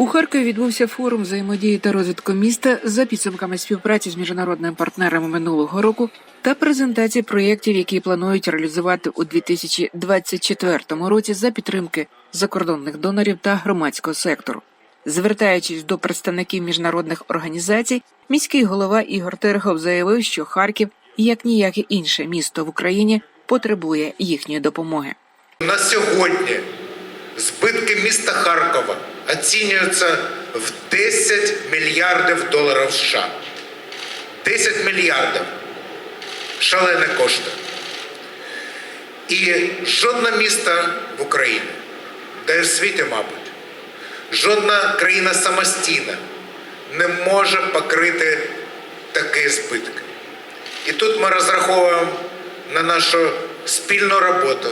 У Харкові відбувся форум взаємодії та розвитку міста за підсумками співпраці з міжнародними партнерами минулого року та презентації проєктів, які планують реалізувати у 2024 році за підтримки закордонних донорів та громадського сектору. Звертаючись до представників міжнародних організацій, міський голова Ігор Терехов заявив, що Харків, як ніяке інше місто в Україні, потребує їхньої допомоги. На сьогодні збитки міста Харкова оцінюються в 10 мільярдів доларів США. 10 мільярдів. Шалені кошти. І жодне місто в Україні, й в світі, мабуть, жодна країна самостійна не може покрити такі збитки. І тут ми розраховуємо на нашу спільну роботу,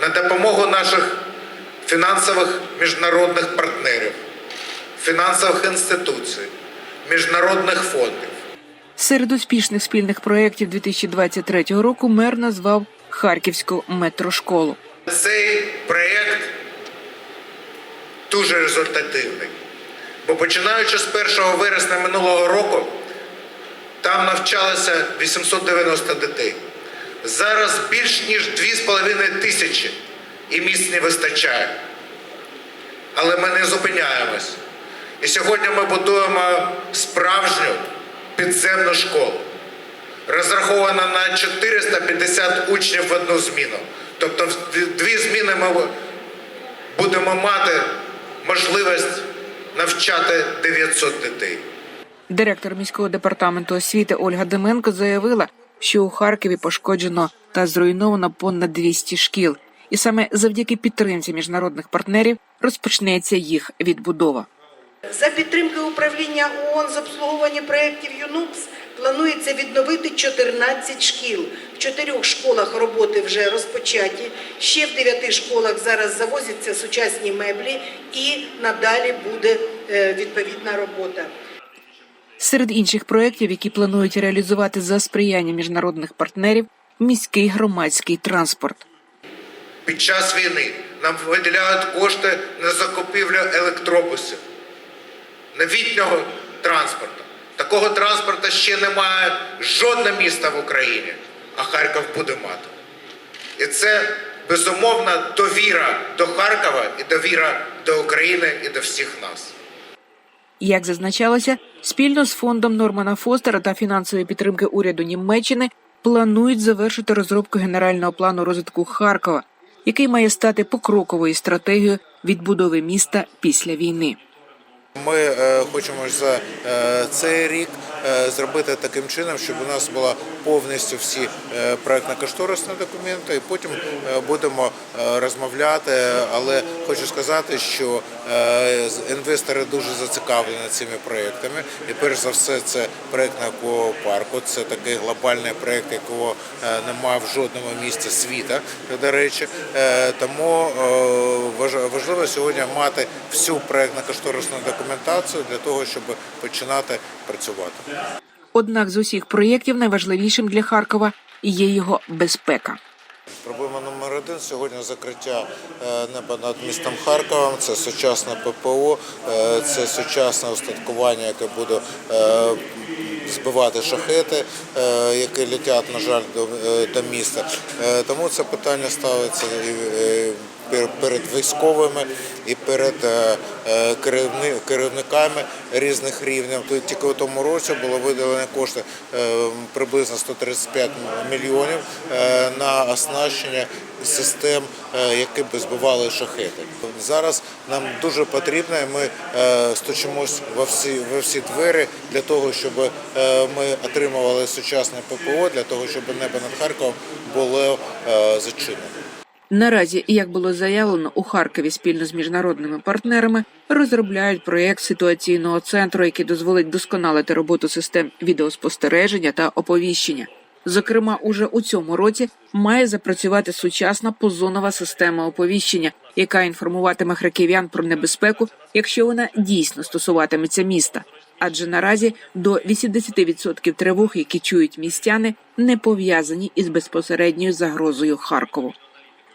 на допомогу наших фінансових міжнародних партнерів, фінансових інституцій, міжнародних фондів. Серед успішних спільних проєктів 2023 року мер назвав Харківську метрошколу. Цей проєкт дуже результативний. Бо починаючи з 1 вересня минулого року, там навчалося 890 дітей. Зараз більш ніж 2,5 тисячі і місць не вистачає. Але ми не зупиняємось. І сьогодні ми будуємо справжню підземну школу, розрахована на 450 учнів в одну зміну. Тобто в дві- зміни ми будемо мати можливість навчати 900 дітей. Директор міського департаменту освіти Ольга Деменко заявила, що у Харкові пошкоджено та зруйновано понад 200 шкіл, і саме завдяки підтримці міжнародних партнерів розпочнеться їх відбудова. За підтримки управління ООН з обслуговування проєктів ЮНУПС планується відновити 14 шкіл. В чотирьох школах роботи вже розпочаті. Ще в дев'яти школах зараз завозяться сучасні меблі, і надалі буде е, відповідна робота. Серед інших проєктів, які планують реалізувати за сприяння міжнародних партнерів, міський громадський транспорт. Під час війни нам виділяють кошти на закупівлю електробусів, новітнього транспорту. Такого транспорту ще немає жодне місто в Україні, а Харків буде мати. І це безумовна довіра до Харкова і довіра до України і до всіх нас. Як зазначалося, спільно з фондом Нормана Фостера та фінансової підтримки уряду Німеччини планують завершити розробку генерального плану розвитку Харкова, який має стати покроковою стратегією відбудови міста після війни. Ми е, хочемо за е, цей рік е, зробити таким чином, щоб у нас була повністю всі проектно-кошторисні документи, і потім будемо розмовляти. Але хочу сказати, що інвестори дуже зацікавлені цими проектами. І перш за все, це проект наукового парку. Це такий глобальний проект, якого немає в жодному місці світу, до речі. Тому важ- важливо сьогодні мати всю проектно-кошторисну документацію для того, щоб починати працювати. Однак з усіх проєктів найважливішим для Харкова є його безпека. Проблема номер один сьогодні закриття е, неба над містом Харковом. Це сучасне ППО, е, це сучасне устаткування, яке буде е, збивати шахети, які летять, на жаль, до, міста. Тому це питання ставиться і пер- перед військовими і перед керівниками різних рівнів. Тільки у тому році було виділено кошти е, приблизно 135 мільйонів е, на оснащення систем, е, які б збивали шахети. Зараз нам дуже потрібно, ми е, стучимось во всі во всі двері для того, щоб е, ми отримували сучасне ППО, для того, щоб небо над Харковом було е, зачинено. Наразі, як було заявлено, у Харкові спільно з міжнародними партнерами розробляють проєкт ситуаційного центру, який дозволить досконалити роботу систем відеоспостереження та оповіщення. Зокрема, уже у цьому році має запрацювати сучасна позонова система оповіщення, яка інформуватиме харків'ян про небезпеку, якщо вона дійсно стосуватиметься міста. Адже наразі до 80% тривог, які чують містяни, не пов'язані із безпосередньою загрозою Харкову.